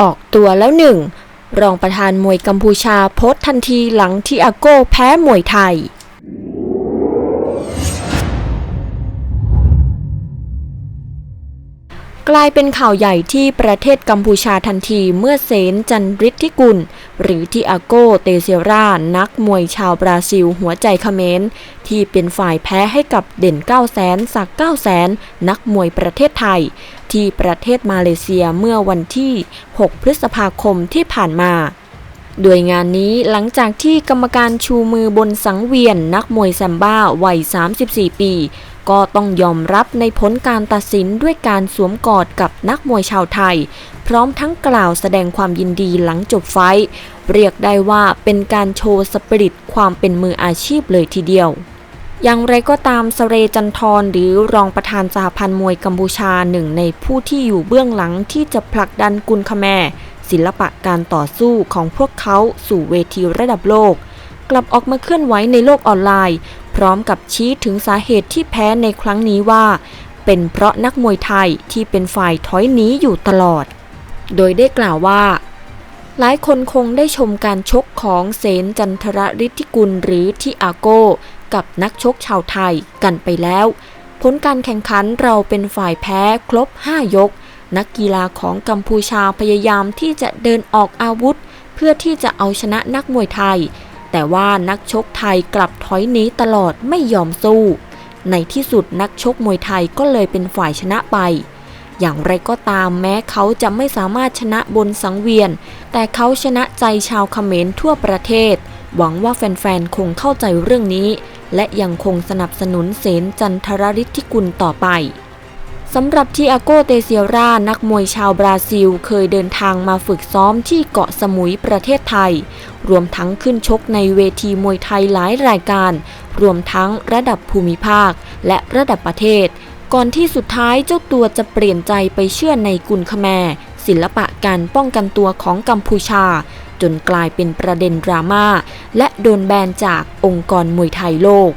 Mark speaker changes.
Speaker 1: ออกตัวแล้วหนึ่งรองประธานมวยกัมพูชาโพสทันทีหลังที่อาโก้แพ้มวยไทย กลายเป็นข่าวใหญ่ที่ประเทศกัมพูชาทันทีเมื่อเซนจันริทธิกุล หรือที่อาโกเตเซรานักมวยชาวบราซิลหัวใจเขมรที่เป็นฝ่ายแพ้ให้กับเด่น 9 0 0แสนสัก9 0 0แสนนักมวยประเทศไทย ที่ประเทศมาเลเซียเมื่อวันที่ 6 พฤษภาคมที่ผ่านมาโดยงานนี้หลังจากที่กรรมการชูมือบนสังเวียนนักมวยแซมบ้าวัย 34 ปี ก็ต้องยอมรับในผลการตัดสินด้วยการสวมกอดกับนักมวยชาวไทย พร้อมทั้งกล่าวแสดงความยินดีหลังจบไฟ เรียกได้ว่าเป็นการโชว์สปิริตความเป็นมืออาชีพเลยทีเดียว อย่างไรก็ตามสเรจันทรหรือรองประธานสหพันธ์มวยกัมพูชาหนึ่งในผู้ที่อยู่เบื้องหลังที่จะผลักดันกุลคแมศิลปะการต่อสู้ของพวกเขาสู่เวทีระดับโลก กลับออกมาเคลื่อนไหวในโลกออนไลน์ พร้อมกับชี้ถึงสาเหตุที่แพ้ในครั้งนี้ว่า เป็นเพราะนักมวยไทยที่เป็นฝ่ายถอยหนีอยู่ตลอด โดยได้กล่าวว่าหลายคนคงได้ชมการชกของเสนจันทรฤทธิกุลหรือที่อาโก กับนักชกชาวไทยกันไปแล้ว ผลการแข่งขันเราเป็นฝ่ายแพ้ครบ 5 ยก นักกีฬาของกัมพูชาพยายามที่จะเดินออกอาวุธ เพื่อที่จะเอาชนะนักมวยไทย แต่ว่านักชกไทยกลับถอยหนีตลอดไม่ยอมสู้ ในที่สุดนักชกมวยไทยก็เลยเป็นฝ่ายชนะไปอย่างไรก็ตามแม้เขาจะไม่สามารถชนะบนสังเวียน แต่เขาชนะใจชาวเขมรทั่วประเทศ หวังว่าแฟนๆ คงเข้าใจเรื่องนี้ และยังคงสนับสนุนเสนจันทรฤทธิกุลต่อไปสำหรับที่อาโกเตเซียรานักมวยชาวบราซิล เคยเดินทางมาฝึกซ้อมที่เกาะสมุยประเทศไทย รวมทั้งขึ้นชกในเวทีมวยไทยหลายรายการ รวมทั้งระดับภูมิภาค และระดับประเทศ ก่อนที่สุดท้ายเจ้าตัวจะเปลี่ยนใจไปเชื่อในกุลคแม ศิลปะการป้องกันตัวของกัมพูชา จนกลายเป็นประเด็นดราม่าและโดนแบนจากองค์กรมวยไทยโลก